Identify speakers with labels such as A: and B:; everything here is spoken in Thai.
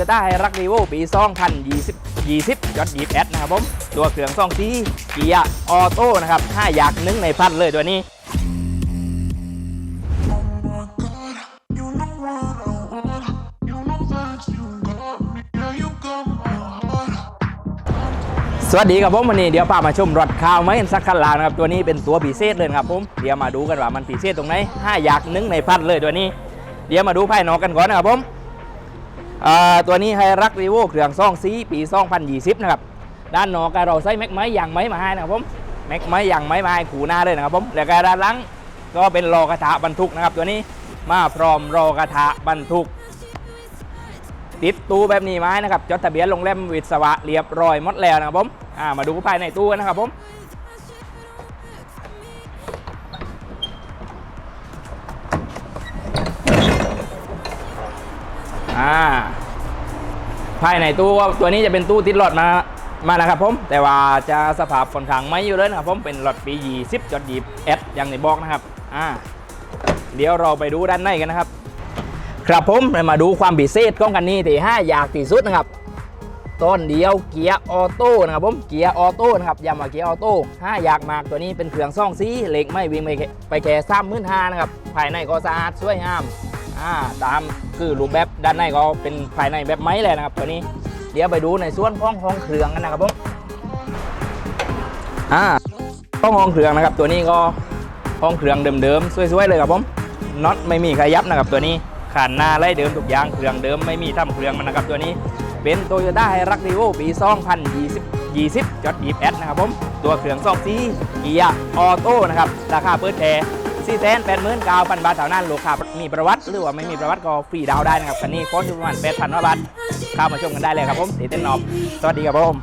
A: โยต้าไฮรักรีโวปี2020 20ยอดยีบแอดนะครับผม ตัวเครื่องซ่องซีเกียร์ออโต้นะครับห้าอยากนึ่งในพันเลยตัวนี้สวัสดีครับผมวันนี้เดี๋ยวพามาชมรถข่าวไหมสักคันลานะครับตัวนี้เป็นตัวพิเศษเลยครับผมเดี๋ยวมาดูกันว่ามันพิเศษตรงไหนห้าอยากนึ่งในพันเลยตัวนี้ เดี๋ยวมาดูภายนอกกันก่อนนะครับผม ตัวนี้ไฮรักรีโวเครื่องซ่องซีปี2020นะครับด้านนอกเราใส่แม็กไม้ยางไม้มาให้นะครับผมแม็กไม้ยางไม้มาให้ขูหน้าเลยนะครับผมแล้วก็ด้านหลังก็เป็นรอกระทะบรรทุกนะครับ ตัวนี้มาพร้อมรอกระทะบรรทุก ติดตู้แบบนี้ไม้นะครับจดทะเบียนโรงแรมวิศวะเรียบร้อยหมดแล้วนะครับผมมาดูภายในตู้กันนะครับผม อ่าภายในตู้ตัวนี้จะเป็นตู้ติดรถมามานะครับผม แต่ว่าจะสภาพค่อนข้างไม่อยู่เลยนะครับผมเป็นรถปี20จอดยีบเอสอย่างในบอกนะครับอ่าเดี๋ยวเราไปดูด้านในกันนะครับ ครับผมเรามาดูความพิเศษของคันนี้ที่5อยากที่สุดนะครับต้นเดียวเกียร์ออโต้นะครับผมเกียร์ออโต้นะครับย้ำว่าเกียร์ออโต้5อยากมากตัวนี้เป็นเครื่องซ่องซีเหล็กไม่วิ่งไม่ไปแค่สามหมื่นห้านะครับภายในก็สะอาดสวยงาม อ่าตามคือรูปแบบด้านในก็เป็นภายในแบบไม้เลยนะครับตัวนี้ เดี๋ยวไปดูในส่วนของห้องเครื่องกันนะครับผมอ่าห้องห้องเครื่องนะครับ ตัวนี้ก็ห้องเครื่องเดิมๆสวยๆเลยครับผมน็อตไม่มีขยับนะครับตัวนี้ขานหน้าไล่เดิมทุกอย่างเครื่องเดิมไม่มีทำเครื่องมันนะครับตัวนี้เป็นโตโยต้าไฮรักรีโวปี 2020 20จอดยีบแอดนะครับผม ตัวเครื่องซองซีเกียร์ออโต้นะครับ ราคาเปิดแค่ สี่แสนแปดหมื่นเก้าพันบาทเท่านั้นลูกค้ามีประวัติหรือว่าไม่มีประวัติก็ฟรีดาวได้นะครับคันนี้โค้ดอยู่ประมาณแปดพันบาทเข้ามาชมกันได้เลยครับผมสีเต้นนอบสวัสดีครับผม